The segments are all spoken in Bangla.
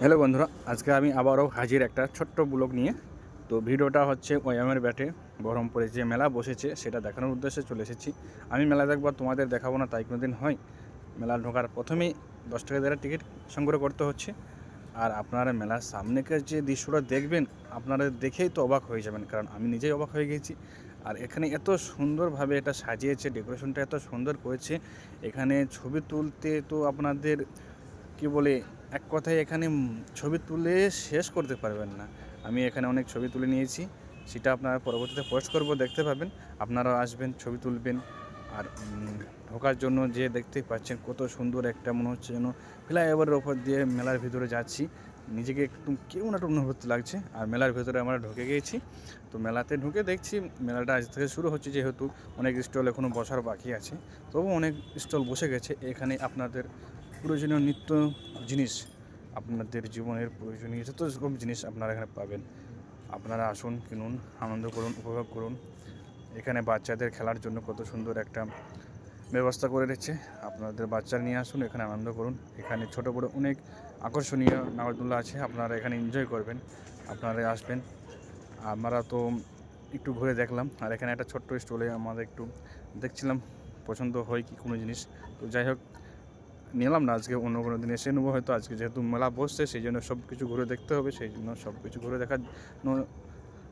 হ্যালো বন্ধুরা, আজকে আমি আবারও হাজির একটা ছোট্ট ব্লগ নিয়ে। তো ভিডিওটা হচ্ছে ওয়ামের ব্যাটে বহরমপুরে যে মেলা বসেছে সেটা দেখানোর উদ্দেশ্যে চলে এসেছি। আমি মেলা দেখবার তোমাদের দেখাবো না, তাই কোনো দিন হয়। মেলা ঢোকার প্রথমেই দশ টাকা দেওয়ার টিকিট সংগ্রহ করতে হচ্ছে। আর আপনারা মেলার সামনেকার যে দৃশ্যটা দেখবেন, আপনারা দেখেই তো অবাক হয়ে যাবেন, কারণ আমি নিজেই অবাক হয়ে গেছি। আর এখানে এত সুন্দরভাবে এটা সাজিয়েছে, ডেকোরেশনটা এত সুন্দর করেছে। এখানে ছবি তুলতে তো আপনাদের কি বলে, এক কথায় এখানে ছবি তুলে শেষ করতে পারবেন না। আমি এখানে অনেক ছবি তুলে নিয়েছি, সেটা আপনারা পরবর্তীতে পোস্ট করব, দেখতে পাবেন। আপনারাও আসবেন, ছবি তুলবেন। আর ঢোকার জন্য যে দেখতে পাচ্ছেন, কত সুন্দর একটা মনে হচ্ছে যেন ফ্লাইওভারের ওপর দিয়ে মেলার ভিতরে যাচ্ছি। নিজেকে একদম কেমন একটা অনুভূতি লাগছে। আর মেলার ভিতরে আমরা ঢুকে গিয়েছি তো মেলাতে ঢুকে দেখছি, মেলাটা আজ থেকে শুরু হচ্ছে যেহেতু অনেক স্টল এখনও বসার বাকি আছে। তবু অনেক স্টল বসে গেছে। এখানে আপনাদের প্রয়োজনীয় নিত্য জিনিস আপনাদের জীবনের প্রয়োজনীয় যত রকম জিনিস আপনারা এখানে পাবেন। আপনারা আসুন, কিনুন, আনন্দ করুন, উপভোগ করুন। এখানে বাচ্চাদের খেলার জন্য কত সুন্দর একটা ব্যবস্থা করে রেখেছে আপনাদের বাচ্চা নিয়ে আসুন, এখানে আনন্দ করুন। এখানে ছোট, বড় অনেক আকর্ষণীয় নাগরদোল্লা আছে, আপনারা এখানে এনজয় করবেন। আপনারা আসবেন। আমরা তো একটু ঘুরে দেখলাম। আর এখানে একটা ছোট্ট স্টলে আমাদের একটু দেখছিলাম, পছন্দ হয় কি কোনো জিনিস। তো যাই হোক নিলাম না, আজকে অন্য কোনো দিন এসে নেব, হয়তো আজকে যেহেতু মেলা বসছে, সেই জন্য সব কিছু ঘুরে দেখতে হবে, সেই জন্য সব কিছু ঘুরে দেখার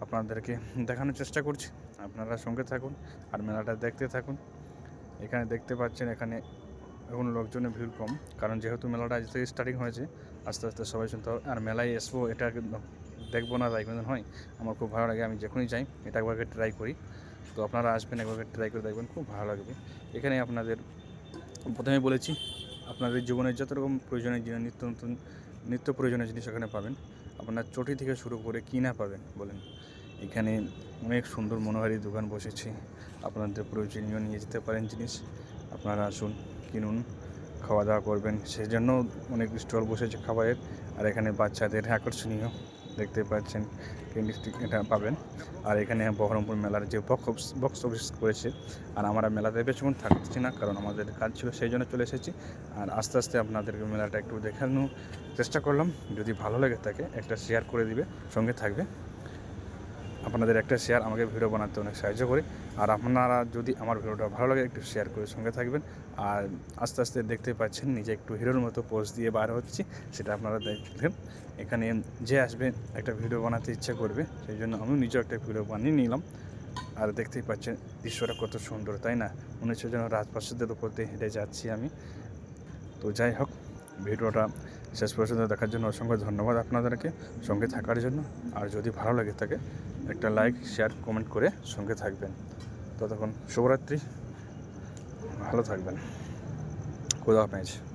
আপনাদেরকে দেখানোর চেষ্টা করছি। আপনারা সঙ্গে থাকুন আর মেলাটা দেখতে থাকুন। এখানে দেখতে পাচ্ছেন, এখানে এখন লোকজনের ভিড় কম, কারণ যেহেতু মেলাটা আজ থেকে স্টার্টিং হয়েছে, আস্তে আস্তে সবাই শুনতে হবে। আর মেলায় আসব, এটা দেখব না তাই কোনো হয়, আমার খুব ভালো লাগে, আমি যখনই যাই, এটা একবারকে ট্রাই করি। তো আপনারা আসবেন একবারকে ট্রাই করে দেখবেন, খুব ভালো লাগবে। এখানে আপনাদের প্রথমে বলেছি আপনাদের জীবনের যত রকম প্রয়োজনীয় জিনিস, নিত্য নতুন, নিত্য প্রয়োজনীয় জিনিস এখানে পাবেন, আপনার চটি থেকে শুরু করে কী না পাবেন বলেন। এখানে অনেক সুন্দর মনোহারী দোকান বসেছে। আপনাদের প্রয়োজনীয় নিয়ে যেতে পারেন জিনিস। আপনারা আসুন, কিনুন খাওয়া দাওয়া করবেন। সেই জন্য অনেক স্টল বসেছে খাবারের। আর এখানে বাচ্চাদের আকর্ষণীয়। দেখতে পাচ্ছেন এটা পাবেন। আর এখানে বহরমপুর মেলার যে বক্স বক্স অফিস করেছে। আর আমরা মেলাতে বেশিক্ষণ থাকছি না, কারণ আমাদের কাজ ছিল সেই জন্য চলে এসেছি। আর আস্তে আস্তে আপনাদেরকে মেলাটা একটু দেখানোর চেষ্টা করলাম। যদি ভালো লেগে থাকে, একটা শেয়ার করে দিবে, সঙ্গে থাকবে। আপনাদের একটা শেয়ার আমাকে ভিডিও বানাতে অনেক সাহায্য করে। আর আপনারা যদি আমার ভিডিওটা ভালো লাগে, একটু শেয়ার করে সঙ্গে থাকবেন। আর আস্তে আস্তে দেখতে পাচ্ছেন, নিজে একটু হিরোর মতো পোজ দিয়ে বার হচ্ছি, সেটা আপনারা দেখবেন এখানে যে আসবে, একটা ভিডিও বানাতে ইচ্ছা করবে, সেই জন্য আমি নিজেও একটা ভিডিও বানিয়ে নিলাম। আর দেখতেই পাচ্ছেন, দৃশ্যটা কত সুন্দর, তাই না? হচ্ছে যেন রাজপ্রাসাদের উপর দিয়ে হেঁটে যাচ্ছি আমি। তো যাই হোক ভিডিওটা শেষ পর্যন্ত দেখার জন্য অসংখ্য ধন্যবাদ আপনাদেরকে সঙ্গে থাকার জন্য। আর যদি ভালো লাগে থাকে, একটা লাইক শেয়ার কমেন্ট করে সঙ্গে থাকবেন। ততক্ষণ শুভরাত্রি। ভালো থাকবেন। খুদা হাফেজ।